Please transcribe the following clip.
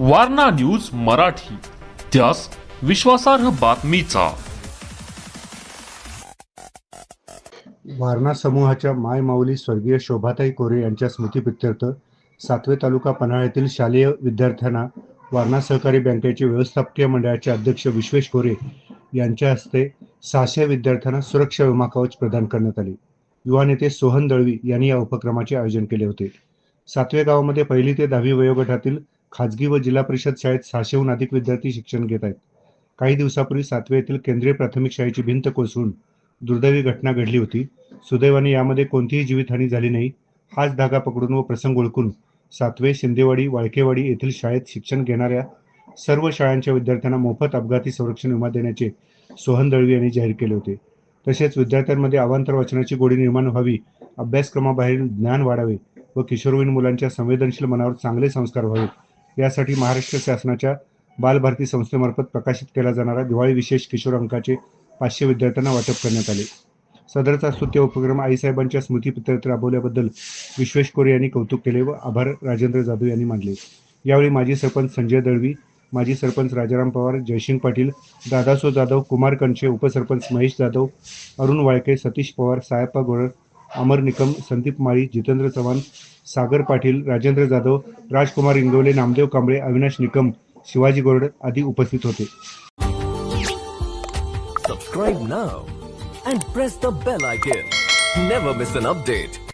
Warna news Marathi त्यास विश्वासार्ह बातमीचा. वारणा समूहाच्या माय माऊली स्वर्गीय शोभाताई कोरे यांच्या स्मृतीप्रित्यर्थ सातवे तालुका पन्हाळ्यातील येथील शालेय विद्यार्थ्यांना वारणा सहकारी बँकेचे व्यवस्थापकीय मंडळाचे अध्यक्ष विश्वेश कोरे यांच्या हस्ते सहाशे विद्यार्थ्यांना सुरक्षा विमा कवच प्रदान करण्यात आले. युवा नेते सोहन दळवी यांनी या उपक्रमाचे आयोजन केले होते. सातवे गावामध्ये पहिली ते दहावी वयोगटातील खाजगी व जिल्हा परिषद शाळेत सहाशेहून अधिक विद्यार्थी शिक्षण घेत आहेत. काही दिवसापूर्वी सातवे येथील केंद्रीय प्राथमिक शाळेची भिंत कोसळून दुर्दैवी घटना घडली होती. सुदैवाने यामध्ये कोणतीही जीवितहानी झाली नाही. हाच धागा पकडून व प्रसंग ओळखून सातवे शिंदेवाडी वाळकेवाडी येथील शाळेत शिक्षण घेणाऱ्या सर्व शाळांच्या विद्यार्थ्यांना मोफत अपघाती संरक्षण विमा देण्याचे सोहन दळवी यांनी जाहीर केले होते. तसेच विद्यार्थ्यांमध्ये अवांतर वाचनाची गोडी निर्माण व्हावी अभ्यासक्रमाबाहेरील ज्ञान वाढावे व किशोरवयीन मुलांच्या संवेदनशील मनावर चांगले संस्कार व्हावेत यासाठी महाराष्ट्र शासनाच्या बालभारती संस्थेमार्फत प्रकाशित केला जाणारा दिवाळी विशेष किशोर अंकाचे पाचशे विद्यार्थ्यांना वाटप करण्यात आले. सदरचा स्तुत्य उपक्रम आईसाहेबांच्या स्मृतीप्रित्यर्थ राबवल्याबद्दल विश्वेश कोरे यांनी कौतुक केले व आभार राजेंद्र जाधव यांनी मानले. यावेळी माजी सरपंच संजय दळवी माजी सरपंच राजाराम पवार जयसिंग पाटील दादासो जाधव कुमार कंचे उपसरपंच महेश जाधव अरुण वाळके सतीश पवार सायप्पा गोळ अमर निकम संदीप माळी जितेंद्र चव्हाण सागर पाटील राजेंद्र जाधव राजकुमार इंगवले नामदेव कांबळे अविनाश निकम शिवाजी गोरड आदी उपस्थित होते. Subscribe now and press the bell icon never miss an update